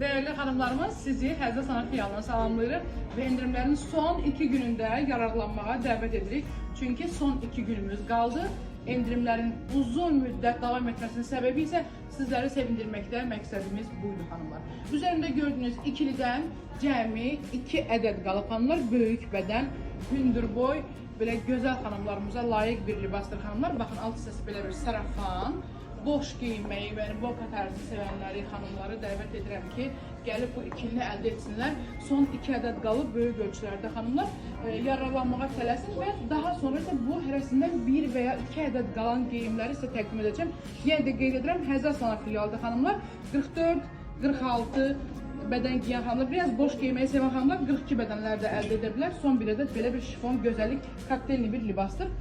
Değerli hanımlarımız sizi Həzrət Sanat Filialına salamlayırıq və endirimlərin son iki günündə yararlanmağa dəvət edirik. Çünki son iki günümüz qaldı. Endirimlərin uzun müddət davam etməsinin səbəbi isə sizləri sevindirməkdə məqsədimiz buydu hanımlar. Üzərində gördüyünüz ikilidən cəmi 2 ədəd qalıb hanımlar. Böyük bədən, hündür boy, belə gözəl xanımlarımıza layiq bir libasdır hanımlar. Baxın alt hissəsi belə bir sarafan. Boş giyinmeyi və boka tərzi sevənləri, xanımları dəvət edirəm ki, gəlib bu ikilini əldə etsinlər. Son 2 ədəd qalıb böyük ölçülərdə xanımlar e, yararlanmağa tələsin və daha sonra isə bu hərəsindən 1 və ya 2 ədəd qalan geyimləri sizə təqdim edəcəm. Yenə də qeyd edirəm, Həzər Sana filialda xanımlar 44, 46 bədən giyən xanımlar, biraz boş giyməyi sevən xanımlar 42 bədənlər də əldə edə bilər. Son bir ədəd belə bir şifon gözəllik kokteylli bir libasdır.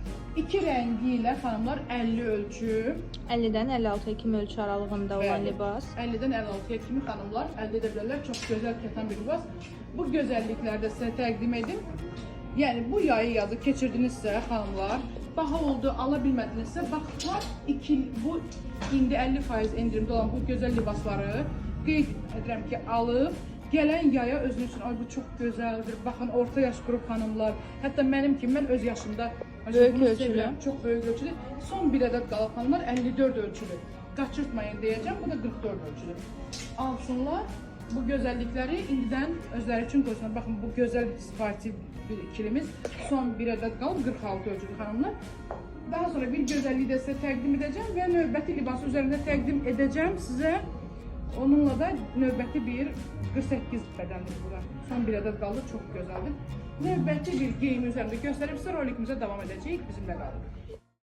İki rəngi ilə xanımlar 50 ölçü, 50-dən 56 kimi ölçü aralığında olan Bəli. libas. 50-dən 56-ya kimi xanımlar əldə edə bilərlər. Çox gözəl kətan bir libas. Bu gözəllikləri də sizə təqdim edim. Yəni bu yayı yazı keçirdinizsə xanımlar, baha oldu, ala bilmədinizsə, bax var 2 bu indi 50% endirimdə olan bu gözəl libasları qeyd edirəm ki, alıb gələn yaya özünüz üçün ay bu çox gözəldir. Baxın orta yaş qrup xanımlar, hətta mənim kimi mən öz yaşımda Böyük ölçülü. Çox böyük ölçülü. Son bir ədəd qalıb xanımlar 54 ölçülü. Qaçırtmayın deyəcəm. Bu da 44 ölçülü. Alsınlar. Bu gözəllikləri indidən özləri üçün qoysunlar. Baxın bu gözəl sportiv bir ikilimiz. Son bir ədəd qalıb 46 ölçülü xanımlar. Daha sonra bir gözəlliyi də sizə təqdim edəcəm və növbəti libası üzərində təqdim edəcəm sizə. Onunla da növbəti bir 48 bədəndir bu da. Son bir ədəd qaldı, çox gözəldir. Növbəti bir geyim üzərində göstərib sizə rolikimizə davam edəcəyik. Bizimlə.